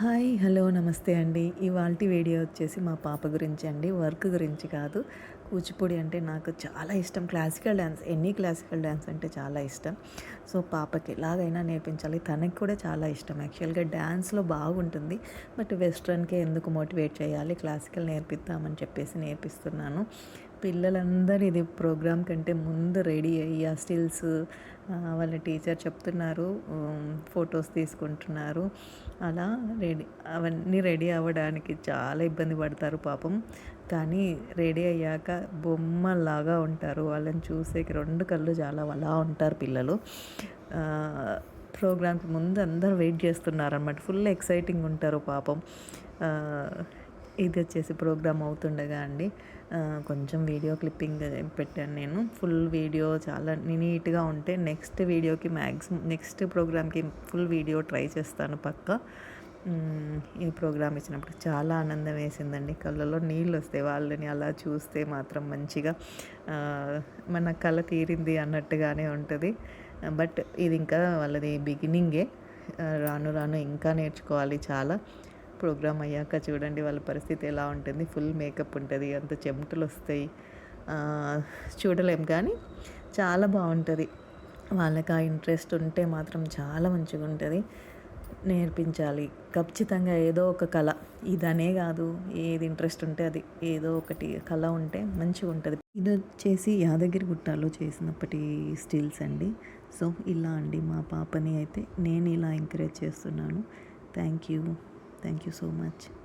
Hi hello నమస్తే అండి. ఇవాళ వీడియో వచ్చేసి మా పాప గురించి అండి. వర్క్ గురించి కాదు. కూచిపూడి అంటే నాకు చాలా ఇష్టం. క్లాసికల్ డ్యాన్స్ ఎన్ని క్లాసికల్ డ్యాన్స్ అంటే చాలా ఇష్టం. సో పాపకి ఎలాగైనా నేర్పించాలి. తనకి కూడా చాలా ఇష్టం. యాక్చువల్గా డ్యాన్స్లో బాగుంటుంది. బట్ వెస్ట్రన్కే ఎందుకు మోటివేట్ చేయాలి? క్లాసికల్ నేర్పిద్దామని చెప్పేసి నేర్పిస్తున్నాను. పిల్లలందరూ ఇది ప్రోగ్రామ్ కంటే ముందు రెడీ అయ్యి ఆ స్టిల్స్ వాళ్ళ టీచర్ చెప్తున్నారు ఫొటోస్ తీసుకుంటున్నారు. అలా రెడీ అవన్నీ రెడీ అవ్వడానికి చాలా ఇబ్బంది పడతారు పాపం. కానీ రెడీ అయ్యాక బొమ్మలాగా ఉంటారు. వాళ్ళని చూసేకి రెండు కళ్ళు చాలా అలా ఉంటారు పిల్లలు. ప్రోగ్రామ్కి ముందు అందరు వెయిట్ చేస్తున్నారు అనమాట ఫుల్ ఎక్సైటింగ్ ఉంటారు పాపం. ఇది వచ్చేసి ప్రోగ్రామ్ అవుతుండగా అండి. కొంచెం వీడియో క్లిప్పింగ్ పెట్టాను నేను. ఫుల్ వీడియో చాలా నీట్గా ఉంటే నెక్స్ట్ వీడియోకి మ్యాక్సిమం నెక్స్ట్ ప్రోగ్రామ్కి ఫుల్ వీడియో ట్రై చేస్తాను పక్క. ఈ ప్రోగ్రామ్ ఇచ్చినప్పుడు చాలా ఆనందం వేసిందండి. కళ్ళలో నీళ్ళు వస్తాయి వాళ్ళని అలా చూస్తే మాత్రం మంచిగా మన కళ తీరింది అన్నట్టుగానే ఉంటుంది. బట్ ఇది ఇంకా వాళ్ళది బిగినింగే రాను రాను ఇంకా నేర్చుకోవాలి చాలా. ప్రోగ్రామ్ అయ్యాక చూడండి వాళ్ళ పరిస్థితి ఎలా ఉంటుంది. ఫుల్ మేకప్ ఉంటుంది అంత చెమటలు వస్తాయి. చూడలేం కానీ చాలా బాగుంటుంది. వాళ్ళకి ఆ ఇంట్రెస్ట్ ఉంటే మాత్రం చాలా మంచిగా ఉంటుంది. నేర్పించాలి. ఖచ్చితంగా ఏదో ఒక కళ. ఇదనే కాదు ఏది ఇంట్రెస్ట్ ఉంటే అది. ఏదో ఒకటి కళ ఉంటే మంచిగా ఉంటుంది. ఇది వచ్చేసి యాదగిరి గుట్టాలో చేసినప్పటి స్టిల్స్ అండి. సో ఇలా అండి మా పాపని అయితే నేను ఇలా ఎంకరేజ్ చేస్తున్నాను. Thank you Thank you so much.